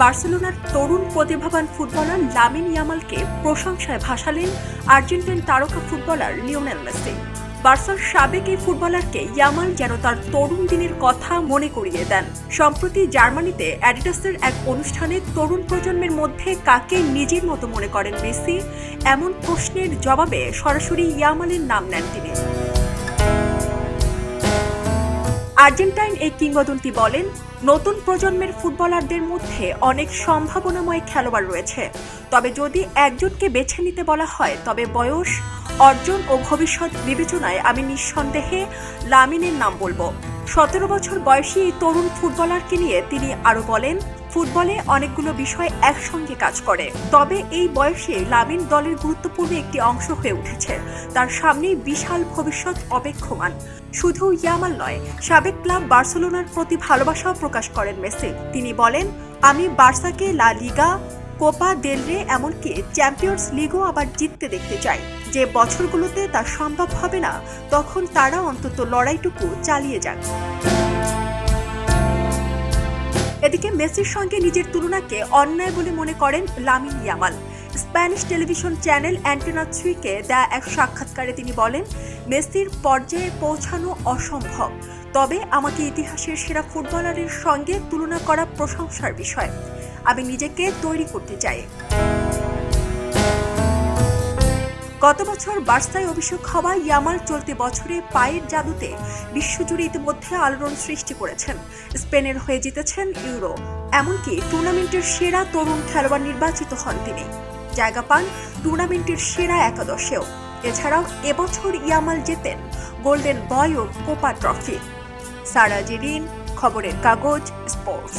বার্সেলোনার তরুণ প্রতিভাবান footballer Lamine ইয়ামালকে প্রশংসায় ভাসালেন আর্জেন্টিন তারকা ফুটবলার লিওনেল মেসি। বার্সার সাবেক এই ফুটবলারকে ইয়ামাল যেন তার তরুণ দিনের কথা মনে করিয়ে দেন। সম্প্রতি জার্মানিতে অ্যাডিডাসের এক অনুষ্ঠানে তরুণ প্রজন্মের মধ্যে কাকে নিজের মতো মনে করেন মেসি, এমন প্রশ্নের জবাবে সরাসরি ইয়ামালের নাম নেন তিনি। আর্জেন্টাইন এই কিংবদন্তি বলেন নতুন প্রজন্মের ফুটবলারদের মধ্যে অনেক সম্ভাবনাময় খেলোয়াড় রয়েছে। তবে যদি একজনকে বেছে নিতে বলা হয়, তবে বয়স, অর্জন ও ভবিষ্যৎ বিবেচনায় আমি নিঃসন্দেহে লামিনের নাম বলব। সতেরো বছর বয়সী এই তরুণ ফুটবলারকে নিয়ে তিনি আরও বলেন ফুটবলে অনেকগুলো বিষয় একসঙ্গে কাজ করে। তবে এই বয়সে লামিন দলের গুরুত্বপূর্ণ একটি অংশ হয়ে উঠেছে। তার সামনে বিশাল ভবিষ্যৎ অপেক্ষমান। শুধু ইয়ামাল নয়, সাবেক ক্লাব বার্সেলোনার প্রতি ভালোবাসাও প্রকাশ করেন মেসি। তিনি বলেন, আমি বার্সাকে লা লিগা, কোপা দেলরে এমনকি চ্যাম্পিয়ন্স লিগও আবার জিততে দেখতে চাই। যে বছরগুলোতে তা সম্ভব হবে না, তখন তারা অন্তত লড়াইটুকু চালিয়ে যাক। এদিকে মেসির সঙ্গে নিজের তুলনাকে অন্যায় বলে মনে করেন Lamine Yamal. Spanish television channel Antena থ্রিকে দেয়া এক সাক্ষাৎকারে তিনি বলেন, মেসির পর্যায়ে পৌঁছানো অসম্ভব। তবে আমাকে ইতিহাসের সেরা ফুটবলারের সঙ্গে তুলনা করা প্রশংসার বিষয়। আমি নিজেকে তৈরি করতে চাই। গত বছর বার্সায় অভিষেক হওয়া ইয়ামাল চলতি বছরে পায়ের জাদুতে বিশ্বজুড়ে ইতিমধ্যে আলোড়ন সৃষ্টি করেছেন। স্পেনের হয়ে জিতেছেন ইউরো। এমনকি টুর্নামেন্টের সেরা তরুণ খেলোয়াড় নির্বাচিত হন তিনি। জায়গা পান টুর্নামেন্টের সেরা একাদশেও। এছাড়াও এবছর ইয়ামাল জেতেন গোল্ডেন বয় ও কোপা ট্রফি। সারা জেরিন, খবরের কাগজ, স্পোর্টস।